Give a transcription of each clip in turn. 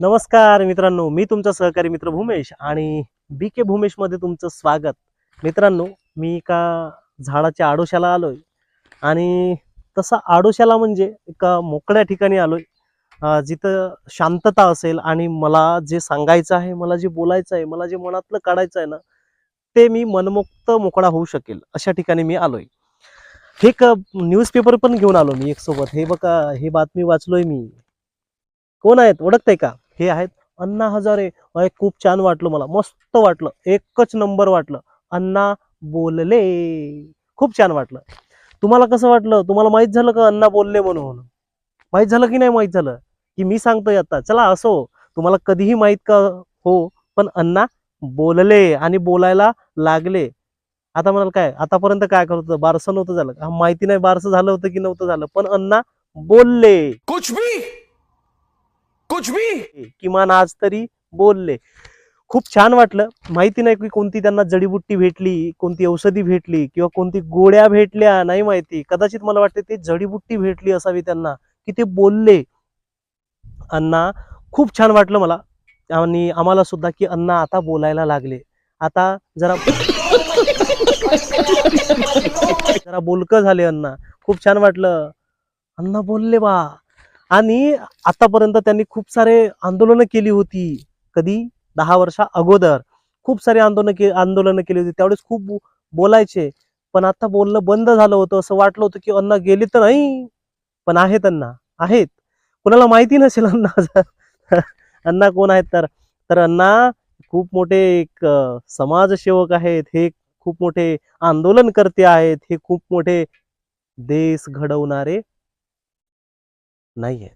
नमस्कार मित्रांनो मी तुमचा सहकारी मित्र भूमेश आणि बी के भूमेशमध्ये तुमचं स्वागत. मित्रांनो मी एका झाडाच्या आडोशाला आलोय आणि तसा आडोशाला म्हणजे एका मोकळ्या ठिकाणी आलोय. जिथं शांतता असेल आणि मला जे सांगायचं आहे मला जे बोलायचं आहे मला जे मनातलं काढायचं आहे ना ते मी मनमुक्त मोकळा होऊ शकेल अशा ठिकाणी मी आलोय. हे एक न्यूजपेपर पण घेऊन आलो मी एक सोबत हे बघा हे बातमी वाचलोय मी. कोण आहेत? ओळखताय का? हे आहेत. अण्णा हजारे. खूप छान वाटलं मला. मस्त वाटलं. एकच नंबर वाटलं. अण्णा बोलले. खूप छान वाटलं. तुम्हाला कसं वाटलं? तुम्हाला माहीत झालं का अण्णा बोलले म्हणून? माहीत झालं की नाही माहीत झालं? की मी सांगतोय आता. चला असो. तुम्हाला कधीही माहीत का हो पण अण्णा बोलले आणि बोलायला लागले. आता म्हणाल काय? आतापर्यंत काय करत होतं? बारसं नव्हतं झालं माहिती नाही बारसं झालं होतं की नव्हतं झालं. पण अण्णा बोलले. कुछ भी कुछ भी. किमान आज तरी बोलले. खूप छान वाटलं. माहिती नाही की कोणती त्यांना जडीबुट्टी भेटली कोणती औषधी भेटली किंवा कोणती गोळ्या भेटल्या नाही माहिती. कदाचित मला वाटते ते जडीबुट्टी भेटली असावी त्यांना की ते बोलले. अण्णा खूप छान वाटलं मला. आणि आम्हाला सुद्धा की अण्णा आता बोलायला लागले. आता जरा जरा बोलकं झाले अण्णा. खूप छान वाटलं. अण्णा बोलले बा. आणि आतापर्यंत त्यांनी खूप सारे आंदोलनं केली होती. कधी? दहा वर्षा अगोदर. खूप सारे आंदोलन के आंदोलनं केली होती. त्यावेळेस खूप बोलायचे. पण आता बोलणं बंद झालं होतं. असं वाटलं होतं की अण्णा गेले तर नाही. पण आहेत अण्णा. आहेत. कुणाला माहिती नसेल अण्णा. अण्णा कोण आहेत तर? तर अण्णा खूप मोठे एक समाजसेवक आहेत. हे खूप मोठे आंदोलनकर्ते आहेत. हे खूप मोठे देश घडवणारे नाही आहेत.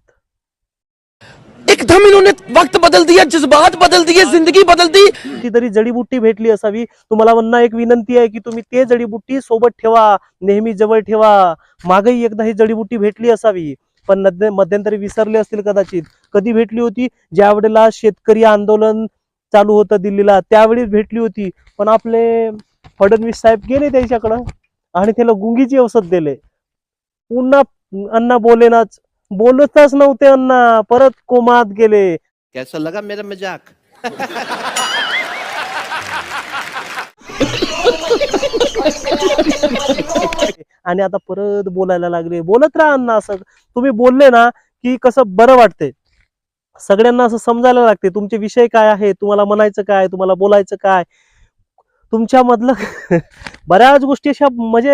एकदम इन्होंने वक्त बदल दिया जज्बात बदल दिए जिंदगी बदल दी। कोणती जडीबुट्टी भेटली असावी. तुम्हाला म्हणणं एक विनंती आहे की तुम्ही ते जडीबुट्टी सोबत ठेवा नेहमी जवळ ठेवा. मागही एकदा ही जडीबुट्टी भेटली असावी. पण मध्यंतरी विसरले असतील कदाचित. कधी भेटली होती? ज्या वेळेला शेतकरी आंदोलन चालू होतं दिल्लीला त्यावेळी भेटली होती. पण आपले फडणवीस साहेब गेले त्याच्याकडं आणि त्याला गुंगीची औषध दिले. पुन्हा अण्णा बोलेनाच. बोलतच नव्हते अण्णा. परत कोमात गेले. कैसा लगा मेरा मजाक? आणि आता परत बोलायला लागले. बोलत राहा अण्णा असं. तुम्ही बोलले ना की कसं बरं वाटते सगळ्यांना असं समजायला लागते तुमचे विषय काय आहे तुम्हाला म्हणायचं काय? तुम्हाला बोलायचं काय? तुमच्यामधलं बऱ्याच गोष्टी अशा म्हणजे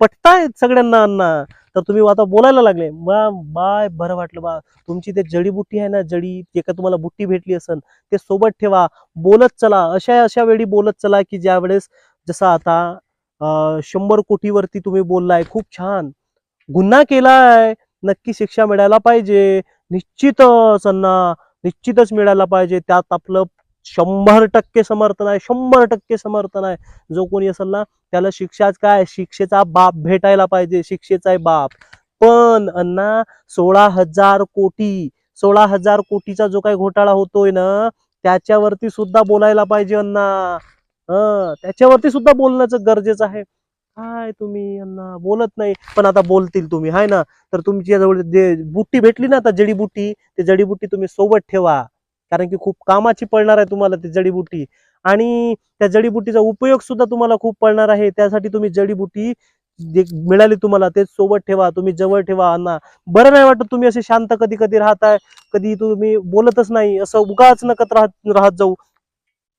पटतायत सगळ्यांना अन्ना तर तुम्ही आता बोलायला लागले. बा बाय बरं वाटलं बा. तुमची ते जडीबुट्टी आहे ना जडी जे का तुम्हाला बुट्टी भेटली असन ते सोबत ठेवा. बोलत चला. अशा अशा वेळी बोलत चला की ज्या वेळेस जसं आता शंभर कोटीवरती तुम्ही बोललाय. खूप छान. गुन्हा केलाय. नक्की शिक्षा मिळायला पाहिजे. निश्चितच अन्ना निश्चितच मिळायला पाहिजे. त्यात आपलं शंभर टक्के समर्थन आहे शंभर टक्के समर्थन आहे जो कोणी असेल ना त्याला शिक्षाच काय? शिक्षेचा बाप भेटायला पाहिजे शिक्षेचा बाप. पण अण्णा सोळा हजार कोटी सोळा हजार कोटीचा जो काही घोटाळा होतोय ना त्याच्यावरती सुद्धा बोलायला पाहिजे अण्णा. त्याच्यावरती सुद्धा बोलण्याचं गरजेचं आहे. काय तुम्ही अण्णा? बोलत नाही. पण आता बोलतील तुम्ही हाय ना? तर तुमच्या जवळ जे बुट्टी भेटली ना आता जडीबुट्टी ते जडीबुट्टी तुम्ही सोबत ठेवा. कारण की खूप कामाची पडणार आहे तुम्हाला ती जडीबुट्टी आणि त्या जडीबुटीचा उपयोग सुद्धा तुम्हाला खूप पडणार आहे. त्यासाठी तुम्ही जडीबुट्टी मिळाली तुम्हाला ते सोबत ठेवा. तुम्ही जवळ ठेवा अन्ना बरं नाही वाटत तुम्ही असे शांत कधी कधी राहताय. कधी तुम्ही बोलतच नाही. असं उगाच नकत राहत राहत जाऊ.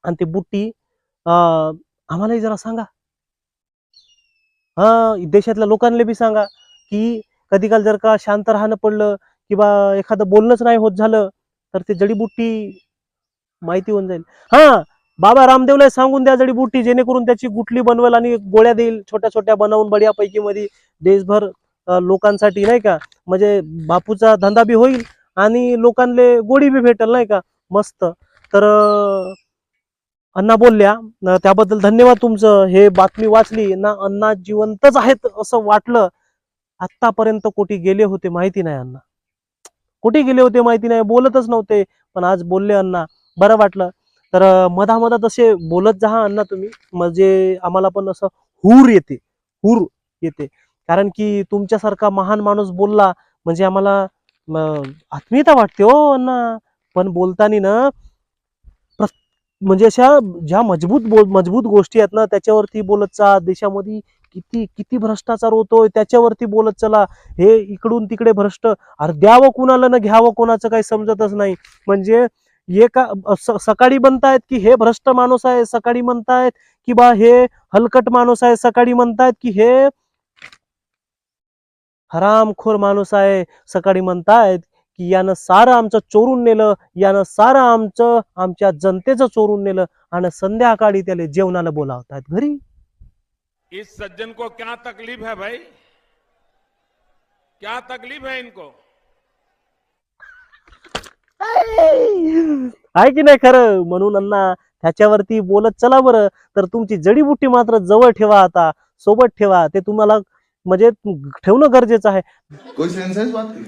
आणि ती बुट्टी आम्हालाही जरा सांगा. हा देशातल्या लोकांना बी सांगा की कधी काल जर का शांत राहणं पडलं किंवा एखादं बोलणंच नाही होत झालं तर ते जडीबुट्टी माहिती होऊन जाईल. हा बाबा रामदेवला सांगून द्या जडीबुट्टी जेणेकरून त्याची गुटली बनवेल आणि गोळ्या देईल छोट्या छोट्या बनवून बढियापैकी मध्ये देशभर लोकांसाठी नाही का? म्हणजे बापूचा धंदा बी होईल आणि लोकांले गोडी बी भेटेल नाही का? मस्त. तर अण्णा बोलल्या त्याबद्दल धन्यवाद तुमचं. हे बातमी वाचली ना अण्णा जिवंतच आहेत असं वाटलं. आतापर्यंत कोटी गेले होते माहिती नाही अण्णा. कुठे गेले होते माहिती नाही बोलतच नव्हते. पण आज बोलले अण्णा. बरं वाटलं. तर अं, मधामधात असे बोलत जा अण्णा तुम्ही. म्हणजे आम्हाला पण असं हूर येते. हूर येते. कारण की तुमच्यासारखा महान माणूस बोलला म्हणजे आम्हाला आत्मीयता वाटते हो अण्णा. पण बोलताना ना म्हणजे अशा ज्या मजबूत बोल मजबूत गोष्टी आहेत ना त्याच्यावरती बोलत जा. देशामध्ये किती किती भ्रष्टाचार होतोय त्याच्यावरती बोलत चला. हे इकडून तिकडे भ्रष्ट. अरे द्यावं कुणाला ना घ्यावं कोणाचं काही समजतच नाही. म्हणजे एका सकाळी म्हणतायत की हे भ्रष्ट माणूस आहे सकाळी म्हणतायत की बा हे हलकट माणूस आहे सकाळी म्हणतायत की हे हरामखोर माणूस आहे. सकाळी म्हणतायत की यानं सारं आमचं चोरून नेलं यानं सारं आमचं आमच्या जनतेचं चोरून नेलं आणि संध्याकाळी त्याला जेवणाला बोलावतायत घरी. इस सज्जन को क्या तकलीफ है भाई? क्या तकलीफ है इनको? आहे की नाही खरं? म्हणून अण्णा त्याच्यावरती बोलत चला बरं. तर तुमची जडीबुटी मात्र जवळ ठेवा आता. सोबत ठेवा. ते तुम्हाला म्हणजे ठेवणं गरजेचं आहे. कोई सेंस है इस बात की?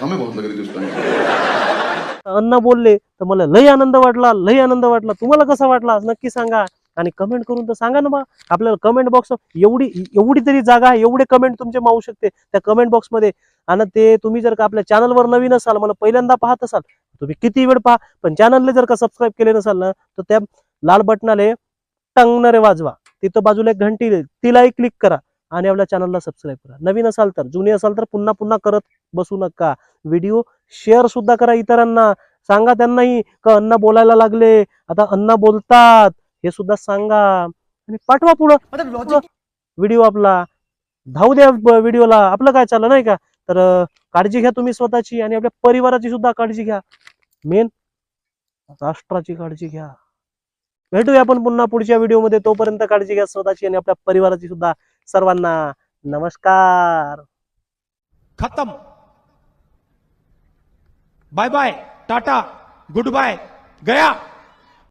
हमें बहुत लग रही थी उस टाइम अण्णा बोलले तर मला लई आनंद वाटला लई आनंद वाटला. तुम्हाला कसा वाटला? नक्की सांगा. आणि कमेंट करून तर सांगा ना बा. आपल्याला कमेंट बॉक्स एवढी एवढी तरी जागा आहे एवढे कमेंट तुमचे मावू शकते. त्या कमेंट बॉक्समध्ये आणि ते तुम्ही जर का आपल्या चॅनलवर नवीन असाल मला पहिल्यांदा पाहत असाल तुम्ही किती वेळ पहा पण चॅनलला जर का सबस्क्राईब केले नसाल ना तर त्या लाल बटनाले टंगणारे वाजवा. तिथं बाजूला एक घंटी तिलाही क्लिक करा आणि आपल्या चॅनलला सबस्क्राईब करा. नवीन असाल तर जुनी असाल तर पुन्हा पुन्हा करत बसू नका. व्हिडिओ शेअर सुद्धा करा इतरांना. सांगा त्यांनाही का अण्णा बोलायला लागले? आता अण्णा बोलतात. हे सुद्धा सांगा. आणि पाठवा पुढं. व्हिडिओ आपला. धावू द्या व्हिडिओला आपलं काय चाललं नाही का? तर काळजी घ्या तुम्ही स्वतःची आणि आपल्या परिवाराची सुद्धा काळजी घ्या. मेन राष्ट्राची काळजी घ्या. भेटूया आपण पुन्हा पुढच्या व्हिडिओमध्ये तोपर्यंत काळजी घ्या स्वतःची आणि आपल्या परिवाराची सुद्धा. सर्वांना नमस्कार. खत्म. Bye bye tata good bye गया.